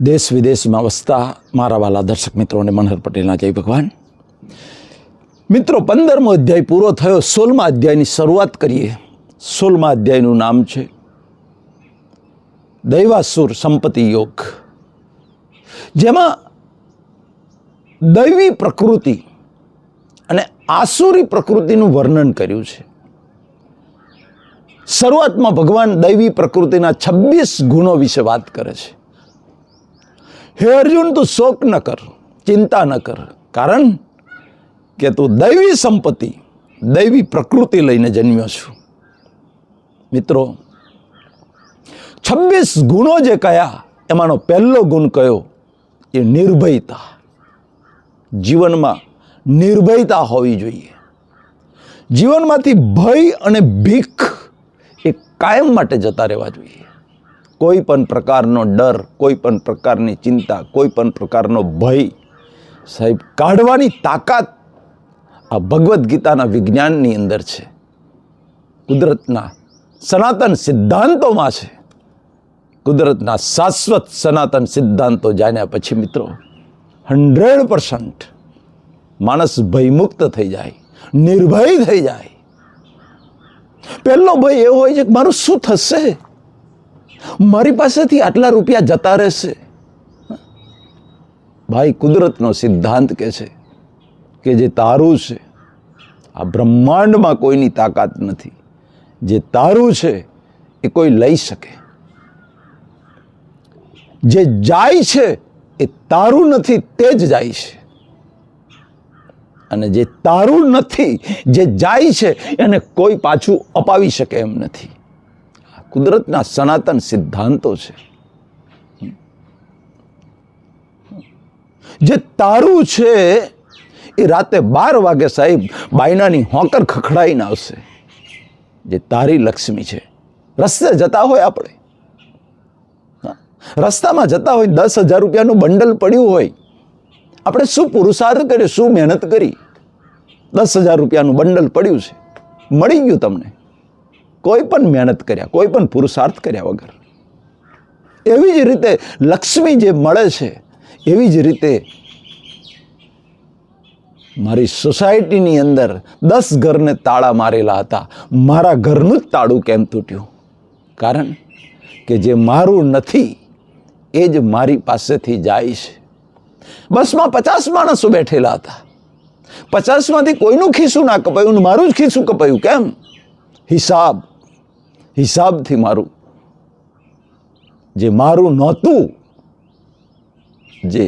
દેશ વિદેશમાં વસતા મારા વાલા દર્શક મિત્રોને મનહર પટેલના જય ભગવાન. મિત્રો, પંદરમો અધ્યાય પૂરો થયો, સોળમા અધ્યાયની શરૂઆત કરીએ. સોળમા અધ્યાયનું નામ છે, દૈવાસુર સંપત્તિ યોગ. જેમાં દૈવી પ્રકૃતિ અને આસુરી પ્રકૃતિનું વર્ણન કર્યું છે. શરૂઆતમાં ભગવાન દૈવી પ્રકૃતિના છવ્વીસ ગુણો વિશે વાત કરે છે. હે અર્જુન તું શોક ન કર, ચિંતા ન કર. કારણ કે તું દૈવી સંપત્તિ, દૈવી પ્રકૃતિ લઈને જન્મ્યો છું. મિત્રો, છવ્વીસ ગુણો જે કયા, એમાંનો પહેલો ગુણ કયો? એ નિર્ભયતા. જીવનમાં નિર્ભયતા હોવી જોઈએ. જીવનમાંથી ભય અને ભીખ એ કાયમ માટે જતા રહેવા જોઈએ. કોઈ પણ પ્રકારનો ડર, કોઈ પણ પ્રકારની ચિંતા, કોઈ પણ પ્રકારનો ભય, સાહેબ, કાઢવાની તાકાત આ ભગવદ્ ગીતાના વિજ્ઞાનની અંદર છે. કુદરતના સનાતન સિદ્ધાંતોમાં છે. કુદરતના શાશ્વત સનાતન સિદ્ધાંતો જાણ્યા પછી મિત્રો, હંડ્રેડ પર્સન્ટ માણસ ભયમુક્ત થઈ જાય, નિર્ભય થઈ જાય. પહેલો ભય એવો હોય છે કે મારું શું થશે? મારી પાસેથી આટલા રૂપિયા જતા રહેશે? ભાઈ, કુદરતનો સિદ્ધાંત કે છે કે જે તારું છે, આ બ્રહ્માંડમાં કોઈની તાકાત નથી. જે તારું છે, એ કોઈ લઈ શકે. જે જાય છે, એ તારું નથી, તે જ જાય છે. અને જે તારું નથી, જે જાય છે, એને કોઈ પાછું અપાવી શકે એમ નથી. કુદરતના સનાતન સિદ્ધાંતો છે. જે તારું છે, એ રાતે બાર વાગે સાહેબ બાયનાની હોંકર ખખડાઈને આવશે. જે તારી લક્ષ્મી છે. રસ્તે જતા હોય આપણે. રસ્તામાં જતા હોય દસ હજાર રૂપિયાનું બંડલ પડ્યું હોય. આપણે શું પુરુષાર્થ કર્યો શું મહેનત કરી? દસ હજાર રૂપિયાનું બંડલ પડ્યું છે. મળી ગયું તમને. કોઈ પણ મહેનત કર્યા, કોઈ પણ પુરુષાર્થ કર્યા વગર. એવી જ રીતે લક્ષ્મી જે મળે છે, એવી જ રીતે મારી સોસાયટીની અંદર દસ ઘરને તાળા મારેલા હતા. મારા ઘરનું જ તાળું કેમ તૂટ્યું? કારણ કે જે મારું નથી, એ જ મારી પાસેથી જાય છે. બસમાં પચાસ માણસો બેઠેલા હતા. પચાસમાંથી કોઈનું ખીસું ના કપાયું મારું જ ખીસું કપાયું, કેમ? હિસાબ. હિસાબથી મારું. જે મારું નહોતું, જે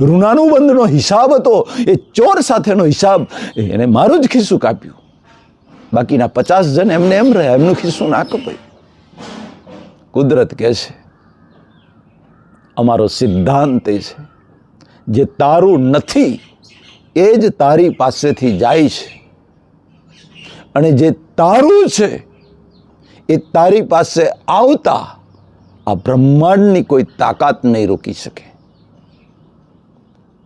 ઋણાનુબંધનો હિસાબ હતો, એ ચોર સાથેનો હિસાબ એને મારું જ ખિસ્સું કાપ્યું. બાકીના પચાસ જણ એમને એમ રહ્યા, એમનું ખિસ્સું ના કપાયું કુદરત કહે છે, અમારો સિદ્ધાંત એ છે, જે તારું નથી, એ જ તારી પાસેથી જાય છે. અને જે તારું છે એ તારી પાસે આવતા આ બ્રહ્માંડની કોઈ તાકાત નહીં રોકી શકે.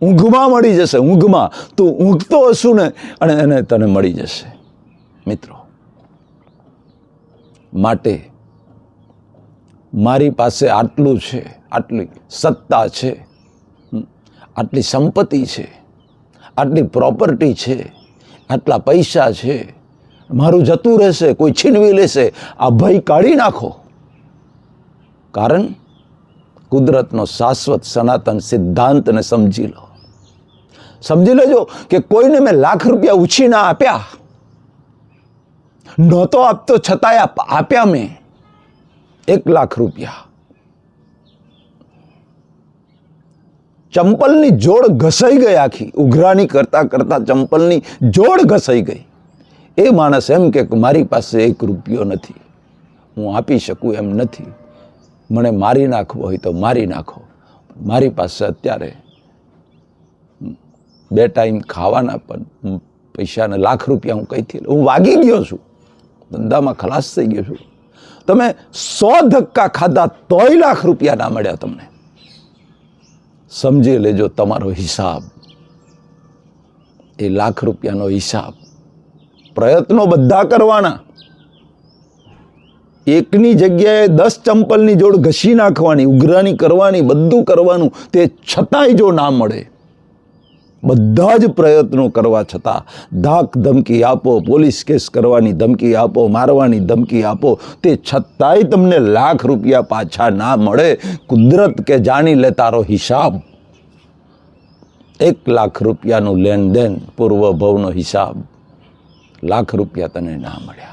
ઊંઘમાં મળી જશે, ઊંઘમાં. તું ઊંઘતો હશું ને, અને એને તને મળી જશે. મિત્રો, માટે મારી પાસે આટલું છે, આટલી સત્તા છે આટલી સંપત્તિ છે, આટલી પ્રોપર્ટી છે, આટલા પૈસા છે મારું જતું રહેશે, કોઈ છીનવી લેશે. આ ભય કાઢી નાખો. કારણ કુદરતનો શાશ્વત સનાતન સિદ્ધાંતને સમજી લો. સમજી લેજો કે કોઈને મેં લાખ રૂપિયા ઉછીના આપ્યા. નહોતો આપતો છતાંય આપ્યા મેં. એક લાખ રૂપિયા. ચંપલની જોડ ઘસાઈ ગઈ આખી. ઉઘરાણી કરતા કરતા ચંપલની જોડ ઘસાઈ ગઈ. એ માણસ એમ કે મારી પાસે એક રૂપિયો નથી. હું આપી શકું એમ નથી. મને મારી નાખવો હોય તો મારી નાખો. મારી પાસે અત્યારે બે ટાઈમ ખાવાના પણ પૈસાને લાખ રૂપિયા હું કંઈથી? હું વાગી ગયો છું. ધંધામાં ખલાસ થઈ ગયો છું. તમે સો ધક્કા ખાધા તોય લાખ રૂપિયા ના મળ્યા તમને. સમજી લેજો તમારો હિસાબ. એ લાખ રૂપિયાનો હિસાબ પ્રયત્નો બધા કરવાના. એકની જગ્યાએ દસ ચંપલની જોડ ઘસી નાખવાની ઉઘરાણી કરવાની, બધું કરવાનું, તે છતાંય જો ના મળે, બધા જ પ્રયત્નો કરવા છતાં ધાક ધમકી આપો, પોલીસ કેસ કરવાની ધમકી આપો, મારવાની ધમકી આપો, તે છતાંય તમને લાખ રૂપિયા પાછા ના મળે. કુદરત કે જાણી લે તારો હિસાબ. એક લાખ રૂપિયાનું લેણદેણ પૂર્વ ભવનો હિસાબ. લાખ રૂપિયા તને ના મળ્યા.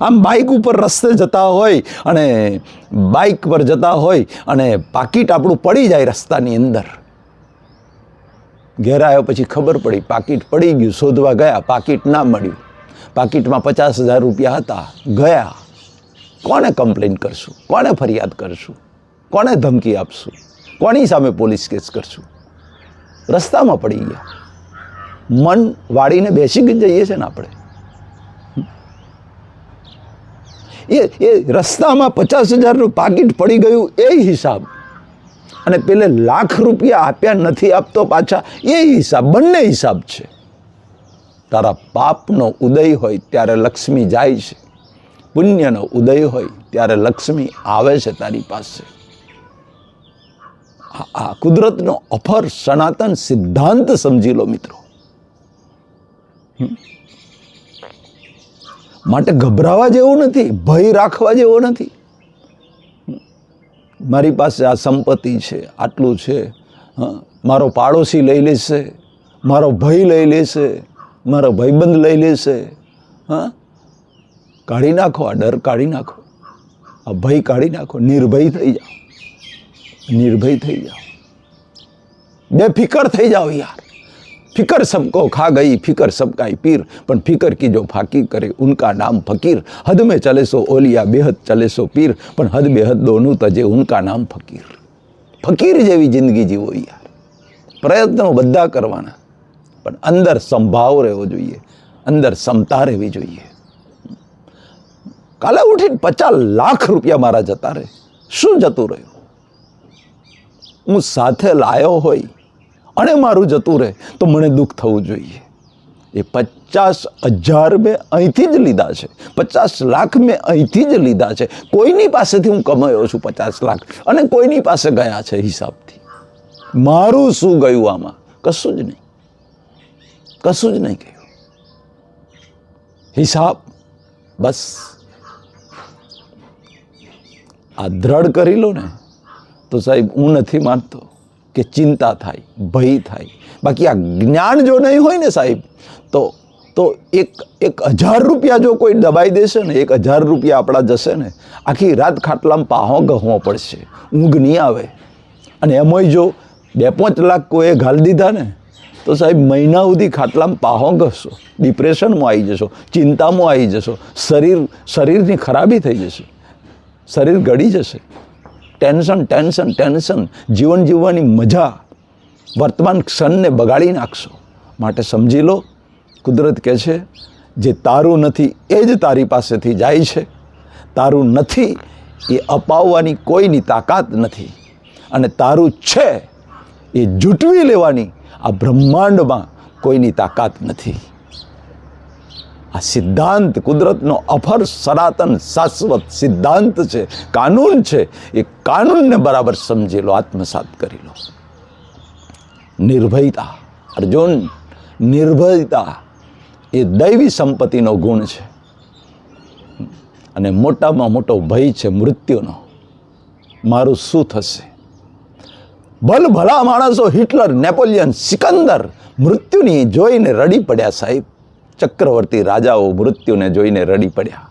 આમ બાઇક ઉપર રસ્તે જતા હોય અને બાઇક પર જતા હોય અને પાકીટ આપણું પડી જાય રસ્તાની અંદર. ઘેર આવ્યો પછી ખબર પડી, પાકીટ પડી ગયું, શોધવા ગયા, પાકીટ ના મળ્યું. પાકીટમાં પચાસ હજાર રૂપિયા હતા, ગયા. કોને કમ્પ્લેન કરશું? કોને ફરિયાદ કરશું? કોને ધમકી આપશું? કોની સામે પોલીસ કેસ કરશું? રસ્તામાં પડી ગયા. મન વાળીને બેસી જઈએ છે ને આપણે. એ એ રસ્તામાં પચાસ હજારનું પાકીટ પડી ગયું એ હિસાબ. અને પેલે લાખ રૂપિયા આપ્યા નથી આપતો પાછા એ હિસાબ, બંને હિસાબ છે. તારા પાપનો ઉદય હોય ત્યારે લક્ષ્મી જાય છે. પુણ્યનો ઉદય હોય ત્યારે લક્ષ્મી આવે છે તારી પાસે. આ- કુદરતનો અફર સનાતન સિદ્ધાંત સમજી લો મિત્રો. માટે ગભરાવા જેવું નથી, ભય રાખવા જેવો નથી. મારી પાસે આ સંપત્તિ છે, આટલું છે મારો પાડોશી લઈ લેશે, મારો ભય લઈ લેશે, મારો ભાઈબંધ લઈ લેશે, હા. કાઢી નાખો, આ ડર કાઢી નાખો. આ ભય કાઢી નાખો, નિર્ભય થઈ જાઓ. નિર્ભય થઈ જાઓ. બેફિકર થઈ જાઓ યાર. फिकर सबको खा गई फिकर सबका पीर પણ ફિકર કી જો ફાકી કરે ઉનકા નામ ફકીર હદ में चले सो ओलिया बेहद चले सो पीर પણ હદ બેહદ દોનું તજે ઉનકા નામ ફકીર ફકીર જેવી જિંદગી જીવો યાર પ્રયત્નો બધા કરવાના પણ અંદર સંભાવ રહેવો જોઈએ અંદર ક્ષમતા રહેવી જોઈએ કાલે ઉઠીને પચાસ લાખ રૂપિયા મારા જતા રહે શું જતું રહ્યું હું સાથે લાયો હોય અને મારું જતું રહે તો મને દુઃખ થવું જોઈએ. એ પચાસ હજાર મેં અહીંથી જ લીધા છે. પચાસ લાખ મેં અહીંથી જ લીધા છે. કોઈની પાસેથી હું કમાયો છું પચાસ લાખ? અને કોઈની પાસે ગયા છે હિસાબથી? મારું શું ગયું આમાં? કશું જ નહીં. કશું જ નહીં ગયું. હિસાબ? બસ. આ દ્રઢ કરી લો ને, તો સાહેબ, હું નથી માનતો. કે ચિંતા થાય, ભય થાય. બાકી આ જ્ઞાન જો નહીં હોય ને સાહેબ, તો તો એક એક હજાર રૂપિયા જો કોઈ દબાઈ દેશે ને, એક હજાર રૂપિયા આપણા જશે ને, આખી રાત ખાટલામાં પાહો ગહવો પડશે, ઊંઘ નહીં આવે. અને એમાંય જો બે પાંચ લાખ કોઈએ ઘાલ દીધા ને, તો સાહેબ મહિના સુધી ખાટલામાં પાહો ઘસશો ડિપ્રેશનમાં આવી જશો, ચિંતામાં આવી જશો, શરીર, શરીરની ખરાબી થઈ જશે, શરીર ગળી જશે. Tension tension tension. જીવન જીવવાની મજા વર્તમાન ક્ષણને બગાડી નાખશો. માટે સમજી લો, કુદરત કહે છે, જે તારું નથી, એ જ તારી પાસેથી જાય છે. તારું નથી, એ અપાવવાની કોઈની તાકાત નથી. અને તારું છે, એ જૂટવી લેવાની આ બ્રહ્માંડમાં કોઈની તાકાત નથી. આ સિદ્ધાંત કુદરતનો અફર સનાતન શાશ્વત સિદ્ધાંત છે, કાનૂન છે. એ કાનૂનને બરાબર સમજી લો, આત્મસાત કરી લો. નિર્ભયતા, અર્જુન, નિર્ભયતા એ દૈવી સંપત્તિનો ગુણ છે. અને મોટામાં મોટો ભય છે મૃત્યુનો. મારું શું થશે? ભલ ભલા માણસો હિટલર, નેપોલિયન સિકંદર મૃત્યુની જોઈને રડી પડ્યા સાહેબ. ચક્રવર્તી રાજાઓ મૃત્યુને જોઈને રડી પડ્યા.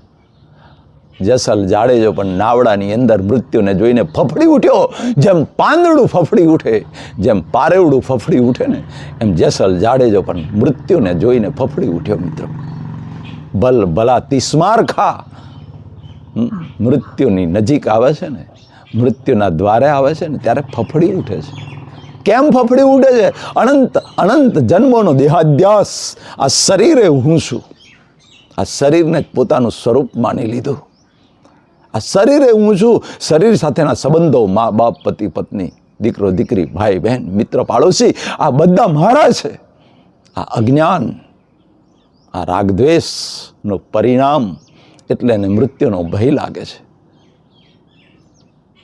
જસલ જાડેજો પણ નાવડાની અંદર મૃત્યુને જોઈને ફફડી ઉઠ્યો. જેમ પાંદડું ફફડી ઉઠે, જેમ પારેવડું ફફડી ઉઠે ને, એમ જેસલ જાડેજો પણ મૃત્યુને જોઈને ફફડી ઉઠ્યો મિત્રો. ભલ ભલા તિસ્માર ખા. મૃત્યુની નજીક આવે છે ને, મૃત્યુના દ્વારે આવે છે ને, ત્યારે ફફડી ઉઠે છે. કેમ ફફડી ઉઠે છે? અનંત અનંત જન્મોનો દેહાદ્યાસ. આ શરીરે હું છું. આ શરીરને જ પોતાનું સ્વરૂપ માની લીધું. આ શરીરે હું છું. શરીર સાથેના સંબંધો, મા બાપ, પતિ, પત્ની, દીકરો, દીકરી, ભાઈ, બહેન, મિત્ર, પાડોશી, આ બધા મારા છે. આ અજ્ઞાન, આ રાગદ્વેષનું પરિણામ એટલે એને મૃત્યુનો ભય લાગે છે.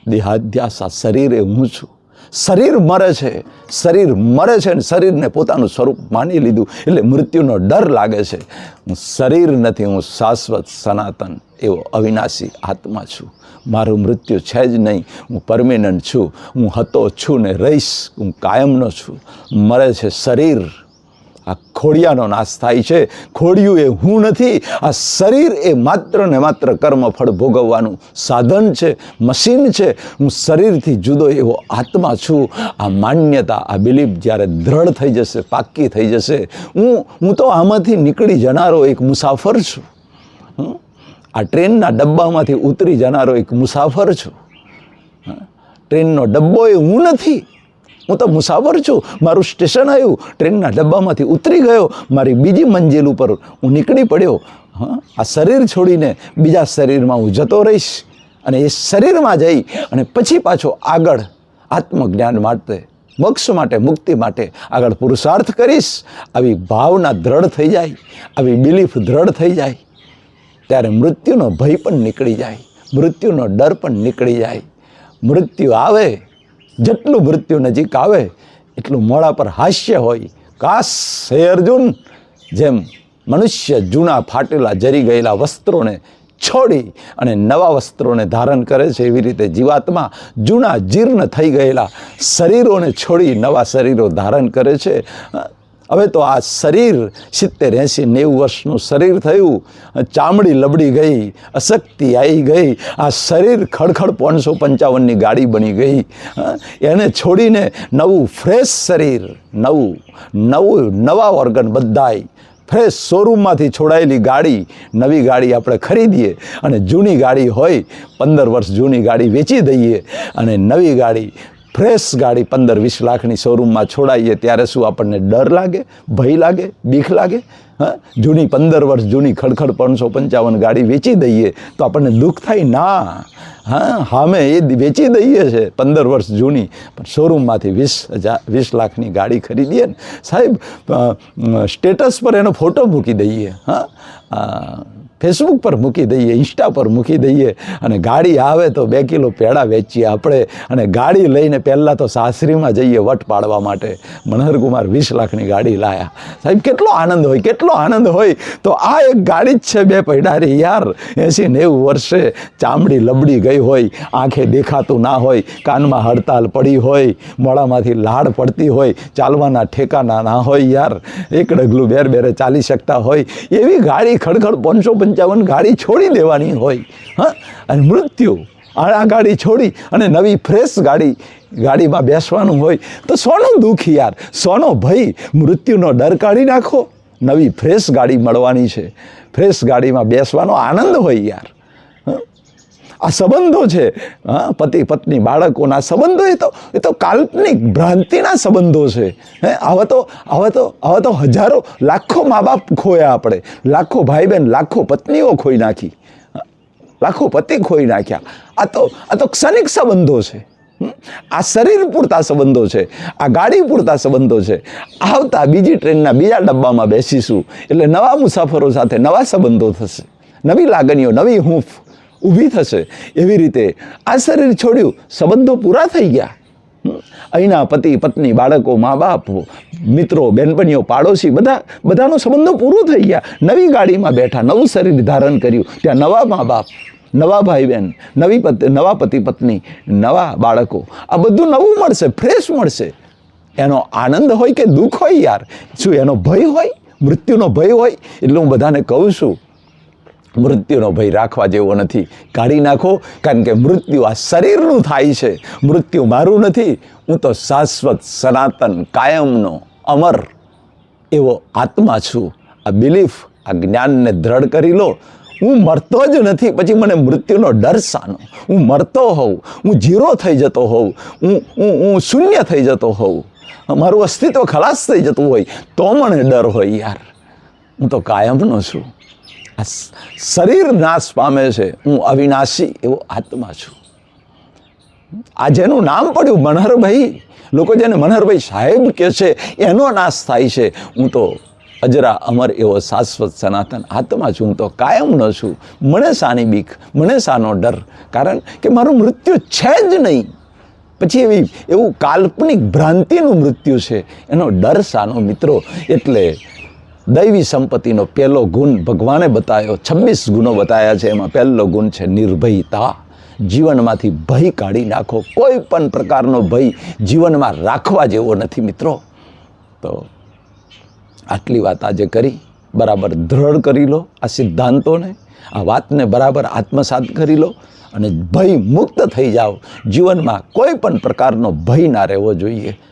દેહાધ્યાસ આ શરીરે હું છું. શરીર મરે છે. શરીર મરે છે અને શરીરને પોતાનું સ્વરૂપ માની લીધું એટલે મૃત્યુનો ડર લાગે છે. હું શરીર નથી, હું શાશ્વત સનાતન એવો અવિનાશી આત્મા છું. મારું મૃત્યુ છે જ નહીં, હું પરમેનન્ટ છું. હું હતો છું ને રહીશ, હું કાયમનો છું. મરે છે શરીર. આ ખોડિયાનો નાશ થાય છે. ખોડિયું એ હું નથી, આ શરીર એ માત્ર ને માત્ર કર્મફળ ભોગવવાનું સાધન છે, મશીન છે. હું શરીરથી જુદો એવો આત્મા છું. આ માન્યતા, આ બિલીફ જ્યારે દ્રઢ થઈ જશે પાક્કી થઈ જશે, હું હું તો આમાંથી નીકળી જનારો એક મુસાફર છું. આ ટ્રેનના ડબ્બામાંથી ઉતરી જનારો એક મુસાફર છું? ટ્રેનનો ડબ્બો એ હું નથી હું તો મુસાફર છું. મારું સ્ટેશન આવ્યું. ટ્રેનના ડબ્બામાંથી ઉતરી ગયો. મારી બીજી મંજિલ ઉપર હું નીકળી પડ્યો. હા, આ શરીર છોડીને બીજા શરીરમાં હું જતો રહીશ અને એ શરીરમાં જઈ અને પછી પાછો આગળ આત્મજ્ઞાન માટે, મોક્ષ માટે, મુક્તિ માટે આગળ પુરુષાર્થ કરીશ. આવી ભાવના દ્રઢ થઈ જાય. આવી બિલીફ દ્રઢ થઈ જાય. ત્યારે મૃત્યુનો ભય પણ નીકળી જાય. મૃત્યુનો ડર પણ નીકળી જાય. મૃત્યુ આવે જેટલું મૃત્યુ નજીક આવે, એટલું મોડા પર હાસ્ય હોય. કાશ હે અર્જુન, જેમ મનુષ્ય જૂના ફાટેલા જરી ગયેલા વસ્ત્રોને છોડી અને નવા વસ્ત્રોને ધારણ કરે છે, એવી રીતે જીવાત્મા જૂના જીર્ણ થઈ ગયેલા શરીરોને છોડી નવા શરીરો ધારણ કરે છે. હવે તો આ શરીર સિત્તેર એંસી નેવું વર્ષનું શરીર થયું ચામડી લબડી ગઈ, અશક્તિ આવી ગઈ, આ શરીર ખડખડ પાંચસો પંચાવનની ગાડી બની ગઈ એને છોડીને નવું ફ્રેશ શરીર, નવું નવું, નવા ઓર્ગન બધાય. ફ્રેશ શોરૂમમાંથી છોડાયેલી ગાડી, નવી ગાડી આપણે ખરીદીએ, અને જૂની ગાડી હોય, પંદર વર્ષ જૂની ગાડી વેચી દઈએ, અને નવી ગાડી ફ્રેશ ગાડી પંદર વીસ લાખની શોરૂમમાં છોડાઈએ ત્યારે શું આપણને ડર લાગે, ભય લાગે, બીક લાગે? હા? જૂની પંદર વર્ષ, જૂની ખડખડ પાંચસો પંચાવન ગાડી વેચી દઈએ તો આપણને દુઃખ થાય ના. હા? હામે એ વેચી દઈએ છે. પંદર વર્ષ જૂની, પણ શોરૂમમાંથી વીસ હજાર વીસ લાખની ગાડી ખરીદીએ ને સાહેબ સ્ટેટસ પર એનો ફોટો મૂકી દઈએ. હા? ફેસબુક પર મૂકી દઈએ ઇન્સ્ટા પર મૂકી દઈએ અને ગાડી આવે તો બે કિલો પેડા વેચીએ આપણે અને ગાડી લઈને પહેલાં તો સાસરીમાં જઈએ વટ પાડવા માટે. મનહરકુમાર વીસ લાખની ગાડી લાયા. સાહેબ, કેટલો આનંદ હોય, કેટલો આનંદ હોય. તો આ એક ગાડી જ છે બે પૈડારી યાર. એંસી નેવું વર્ષે ચામડી લબડી ગઈ હોય, આંખે દેખાતું ના હોય, કાનમાં હડતાલ પડી હોય મોડામાંથી લાડ પડતી હોય, ચાલવાના ઠેકાના ના હોય, યાર. એક ડગલું બેર બેરે ચાલી શકતા હોય. એવી ગાડી ખડખડ પાંચસો પંચાવન ગાડી છોડી દેવાની હોય, હા? અને મૃત્યુ આ ગાડી છોડી અને નવી ફ્રેશ ગાડી, ગાડીમાં બેસવાનું હોય, તો સોનું દુઃખ યાર, સોનો ભય મૃત્યુનો ડર કાઢી નાખો. નવી ફ્રેશ ગાડી મળવાની છે. ફ્રેશ ગાડીમાં બેસવાનો આનંદ હોય યાર? આ સંબંધો છે. હા, પતિ, પત્ની, બાળકોના સંબંધો, એ તો એ તો કાલ્પનિક ભ્રાંતિના સંબંધો છે. હે, આવા તો આવા તો આવા તો હજારો, લાખો મા બાપ ખોયા આપણે. લાખો ભાઈ બહેન લાખો પત્નીઓ ખોઈ નાખી. લાખો પતિ ખોઈ નાખ્યા. આ તો આ તો ક્ષણિક સંબંધો છે? આ શરીર પૂરતા સંબંધો છે. આ ગાડી પૂરતા સંબંધો છે. આવતા બીજી ટ્રેનના બીજા ડબ્બામાં બેસીશું. એટલે નવા મુસાફરો સાથે નવા સંબંધો થશે. નવી લાગણીઓ, નવી હૂંફ. ઊભી થશે. એવી રીતે આ શરીર છોડ્યું. સંબંધો પૂરા થઈ ગયા? અહીંના પતિ, પત્ની, બાળકો, મા બાપ, મિત્રો, બેનપણીઓ, પાડોશી, બધા, બધાનો સંબંધો પૂરો થઈ ગયા. નવી ગાડીમાં બેઠા, નવું શરીર ધારણ કર્યું. ત્યાં નવા મા બાપ, નવા ભાઈ બહેન નવી પતિ, નવા પતિ, પત્ની, નવા બાળકો. આ બધું નવું મળશે ફ્રેશ મળશે. એનો આનંદ હોય કે દુઃખ હોય યાર? શું એનો ભય હોય? મૃત્યુનો ભય હોય? એટલે હું બધાને કહું છું મૃત્યુનો ભય રાખવા જેવો નથી. કાઢી નાખો, કારણ કે મૃત્યુ આ શરીરનું થાય છે. મૃત્યુ મારું નથી, હું તો શાશ્વત સનાતન કાયમનો અમર એવો આત્મા છું. આ બિલીફ આ જ્ઞાનને દ્રઢ કરી લો. હું મરતો જ નથી, પછી મને મૃત્યુનો ડર શાનો. હું મરતો હોઉં, હું જીરો થઈ જતો હોઉં, હું હું હું શૂન્ય થઈ જતો હોઉં. મારું અસ્તિત્વ ખલાસ થઈ જતું હોય, તો મને ડર હોય યાર. હું તો કાયમનો છું. આ શરીર નાશ પામે છે. હું અવિનાશી એવો આત્મા છું. આ જેનું નામ પડ્યું મનહરભાઈ, લોકો જેને મનહરભાઈ સાહેબ કહે છે, એનો નાશ થાય છે. હું તો અજરા અમર એવો શાશ્વત સનાતન આત્મા છું. હું તો કાયમ ન છું. મને સાની બીક, મને સાનો ડર. કારણ કે મારું મૃત્યુ છે જ નહીં. પછી એવી, એવું કાલ્પનિક ભ્રાંતિનું મૃત્યુ છે. એનો ડર સાનો મિત્રો. એટલે દૈવી સંપત્તિનો પહેલો ગુણ ભગવાને બતાવ્યો છવ્વીસ ગુણો બતાવ્યા છે. એમાં પહેલો ગુણ છે નિર્ભયતા. જીવનમાંથી ભય કાઢી નાખો. કોઈ પણ પ્રકારનો ભય જીવનમાં રાખવા જેવો નથી મિત્રો. તો આટલી વાત આજે કરી. બરાબર દ્રઢ કરી લો આ સિદ્ધાંતોને. આ વાતને બરાબર આત્મસાત કરી લો અને ભય મુક્ત થઈ જાઓ. જીવનમાં કોઈ પણ પ્રકારનો ભય ના રહેવો જોઈએ.